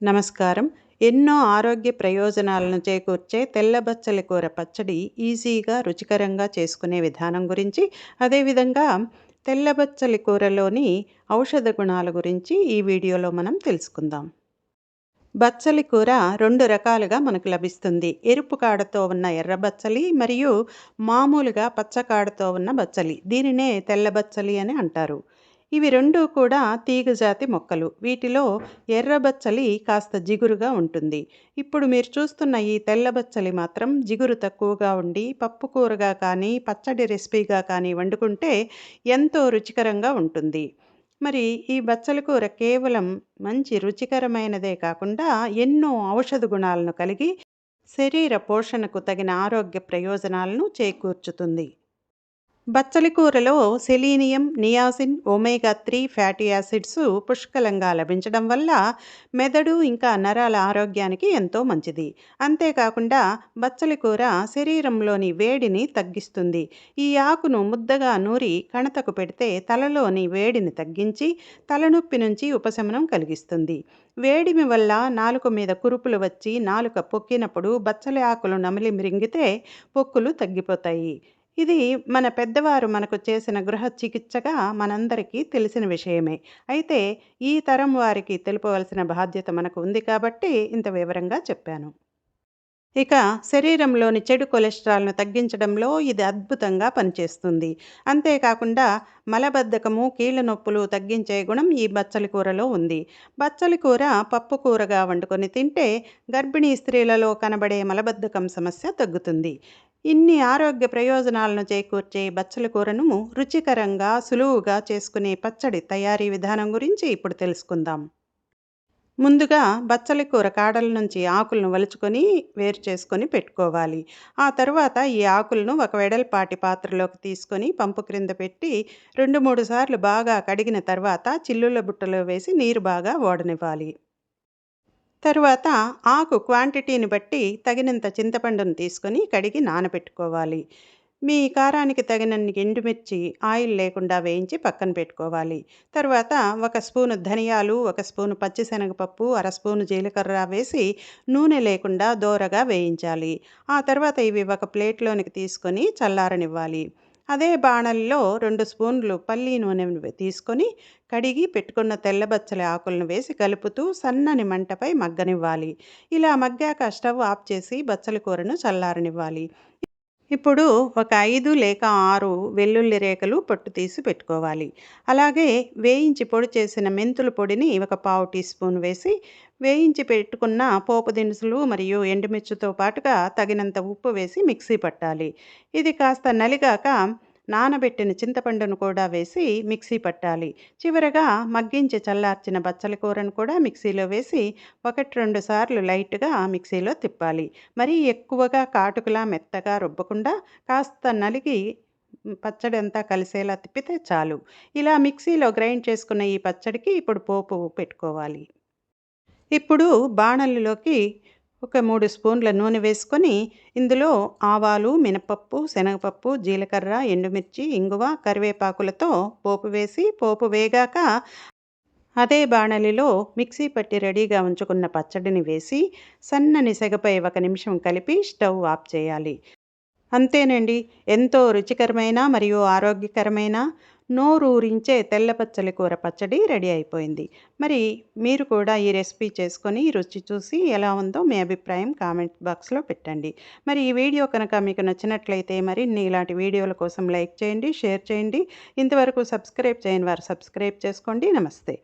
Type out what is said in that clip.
నమస్కారం. ఎన్నో ఆరోగ్య ప్రయోజనాలను చేకూర్చే తెల్ల బచ్చలి కూర పచ్చడి ఈజీగా రుచికరంగా చేసుకునే విధానం గురించి అదేవిధంగా తెల్ల బచ్చలి కూరలోని ఔషధ గుణాల గురించి ఈ వీడియోలో మనం తెలుసుకుందాం. బచ్చలి కూర రెండు రకాలుగా మనకు లభిస్తుంది. ఎరుపు కాడతో ఉన్న ఎర్ర బచ్చలి మరియు మామూలుగా పచ్చకాడతో ఉన్న బచ్చలి. దీనినే తెల్ల బచ్చలి అని అంటారు. ఇవి రెండు కూడా తీగజాతి మొక్కలు. వీటిలో ఎర్రబచ్చలి కాస్త జిగురుగా ఉంటుంది. ఇప్పుడు మీరు చూస్తున్న ఈ తెల్లబచ్చలి మాత్రం జిగురు తక్కువగా ఉండి పప్పు కూరగా కానీ పచ్చడి రెసిపీగా కానీ వండుకుంటే ఎంతో రుచికరంగా ఉంటుంది. మరి ఈ బచ్చలి కూర కేవలం మంచి రుచికరమైనదే కాకుండా ఎన్నో ఔషధ గుణాలను కలిగి శరీర పోషణకు తగిన ఆరోగ్య ప్రయోజనాలను చేకూర్చుతుంది. బచ్చలి కూరలో selenium niacin omega three fatty acids పుష్కలంగా లభించడం వల్ల మెదడు ఇంకా నరాల ఆరోగ్యానికి ఎంతో మంచిది. అంతేకాకుండా బచ్చలి కూర శరీరంలోని వేడిని తగ్గిస్తుంది. ఈ ఆకును ముద్దగా నూరి కణతకు పెడితే తలలోని వేడిని తగ్గించి తలనొప్పి నుంచి ఉపశమనం కలిగిస్తుంది. వేడిమి వల్ల నాలుక మీద కురుపులు వచ్చి నాలుక పొక్కినప్పుడు బచ్చలి ఆకులు నమిలి మిరింగితే పొక్కులు తగ్గిపోతాయి. ఇది మన పెద్దవారు మనకు చేసిన గృహ చికిత్సగా మనందరికీ తెలిసిన విషయమే. అయితే ఈ తరం వారికి తెలుపవలసిన బాధ్యత మనకు ఉంది కాబట్టి ఇంత వివరంగా చెప్పాను. ఇక శరీరంలోని చెడు కొలెస్ట్రాల్ను తగ్గించడంలో ఇది అద్భుతంగా పనిచేస్తుంది. అంతేకాకుండా మలబద్ధకము కీళ్ళ నొప్పులు తగ్గించే గుణం ఈ బచ్చలి కూరలో ఉంది. బచ్చలి కూర పప్పు కూరగా వండుకొని తింటే గర్భిణీ స్త్రీలలో కనబడే మలబద్ధకం సమస్య తగ్గుతుంది. ఇన్ని ఆరోగ్య ప్రయోజనాలను చేకూర్చే బచ్చల కూరను రుచికరంగా సులువుగా చేసుకునే పచ్చడి తయారీ విధానం గురించి ఇప్పుడు తెలుసుకుందాం. ముందుగా బచ్చలి కూర కాడల నుంచి ఆకులను వలుచుకొని వేరు చేసుకొని పెట్టుకోవాలి. ఆ తర్వాత ఈ ఆకులను ఒక వెడల్పాటి పాత్రలోకి తీసుకొని పంపు క్రింద పెట్టి రెండు మూడు సార్లు బాగా కడిగిన తర్వాత చిల్లుల బుట్టలో వేసి నీరు బాగా ఓడనివ్వాలి తరువాత ఆకు క్వాంటిటీని బట్టి తగినంత చింతపండును తీసుకొని కడిగి నానబెట్టుకోవాలి. మీ కారానికి తగినన్ని ఎండుమిర్చి ఆయిల్ లేకుండా వేయించి పక్కన పెట్టుకోవాలి. తర్వాత ఒక స్పూను ధనియాలు ఒక స్పూను పచ్చిశనగపప్పు అర స్పూను జీలకర్ర వేసి నూనె లేకుండా దోరగా వేయించాలి. ఆ తర్వాత ఇవి ఒక ప్లేట్లోనికి తీసుకొని చల్లారనివ్వాలి. అదే బాణలిలో రెండు స్పూన్లు పల్లీ నూనె తీసుకొని కడిగి పెట్టుకున్న తెల్లబచ్చల ఆకులను వేసి కలుపుతూ సన్నని మంటపై మగ్గనివ్వాలి. ఇలా మగ్గాక స్టవ్ ఆఫ్ చేసి బచ్చల కూరను చల్లారనివ్వాలి. ఇప్పుడు ఒక ఐదు లేక ఆరు వెల్లుల్లి రేఖలు పొట్టు తీసి పెట్టుకోవాలి. అలాగే వేయించి పొడి చేసిన మెంతుల పొడిని ఒక పావు టీ స్పూన్ వేసి వేయించి పెట్టుకున్న పోపు దినుసులు మరియు ఎండుమిర్చితో పాటుగా తగినంత ఉప్పు వేసి మిక్సీ పట్టాలి. ఇది కాస్త నలిగాక నానబెట్టిన చింతపండును కూడా వేసి మిక్సీ పట్టాలి. చివరగా మగ్గించి చల్లార్చిన బచ్చల కూరను కూడా మిక్సీలో వేసి ఒకటి రెండు సార్లు లైట్గా మిక్సీలో తిప్పాలి. మరీ ఎక్కువగా కాటుకులా మెత్తగా రుబ్బకుండా కాస్త నలిగి పచ్చడి అంతా కలిసేలా తిప్పితే చాలు. ఇలా మిక్సీలో గ్రైండ్ చేసుకున్న ఈ పచ్చడికి ఇప్పుడు పోపు పెట్టుకోవాలి. ఇప్పుడు బాణలిలోకి ఒక మూడు స్పూన్ల నూనె వేసుకొని ఇందులో ఆవాలు మినపప్పు శనగపప్పు జీలకర్ర ఎండుమిర్చి ఇంగువ కరివేపాకులతో పోపు వేసి పోపు వేగాక అదే బాణలిలో మిక్సీ పట్టి రెడీగా ఉంచుకున్న పచ్చడిని వేసి సన్నని సెగపై ఒక నిమిషం కలిపి స్టవ్ ఆఫ్ చేయాలి. అంతేనండి. ఎంతో రుచికరమైన మరియు ఆరోగ్యకరమైన నోరూరించే తెల్లపచ్చలి కూర పచ్చడి రెడీ అయిపోయింది. మరి మీరు కూడా ఈ రెసిపీ చేసుకొని రుచి చూసి ఎలా ఉందో మీ అభిప్రాయం కామెంట్ బాక్స్లో పెట్టండి. మరి ఈ వీడియో కనుక మీకు నచ్చినట్లయితే మరిన్ని ఇలాంటి వీడియోల కోసం లైక్ చేయండి షేర్ చేయండి. ఇంతవరకు సబ్స్క్రైబ్ చేయని వారు సబ్స్క్రైబ్ చేసుకోండి. నమస్తే.